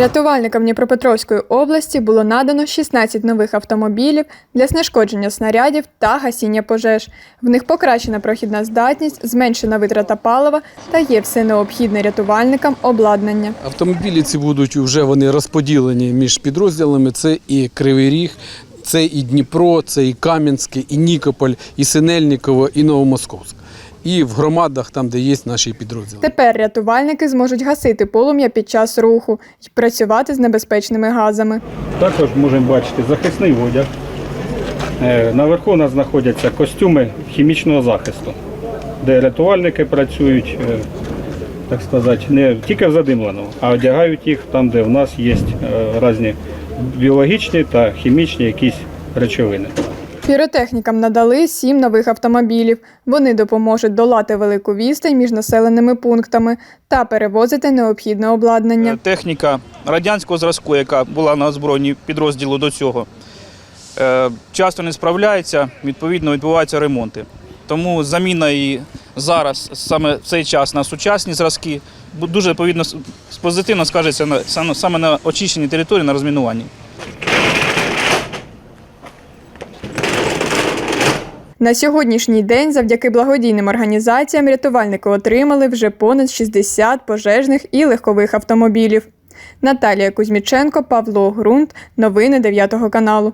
Рятувальникам Дніпропетровської області було надано 16 нових автомобілів для знешкодження снарядів та гасіння пожеж. В них покращена прохідна здатність, зменшена витрата палива та є все необхідне рятувальникам обладнання. Автомобілі ці будуть вже вони розподілені між підрозділами. Це і Кривий Ріг, це і Дніпро, це і Кам'янське, і Нікополь, і Синельниково, і Новомосковськ. І в громадах, там, де є наші підрозділи. Тепер рятувальники зможуть гасити полум'я під час руху і працювати з небезпечними газами. Також можемо бачити захисний одяг. Е, Наверху у нас знаходяться костюми хімічного захисту, де рятувальники працюють, е, так сказати, не тільки в задимленому, а одягають їх там, де в нас є е, різні біологічні та хімічні якісь речовини. Піротехнікам надали сім нових автомобілів. Вони допоможуть долати велику відстань між населеними пунктами та перевозити необхідне обладнання. Е, Техніка радянського зразку, яка була на озброєнні підрозділу до цього, е, часто не справляється, відповідно відбуваються ремонти. Тому заміна її зараз, саме в цей час на сучасні зразки, дуже відповідно позитивно скажеться на, саме- на очищенні території, на розмінуванні. На сьогоднішній день, завдяки благодійним організаціям, рятувальники отримали вже понад 60 пожежних і легкових автомобілів. Наталія Кузьміченко, Павло Грунт. Новини 9 каналу.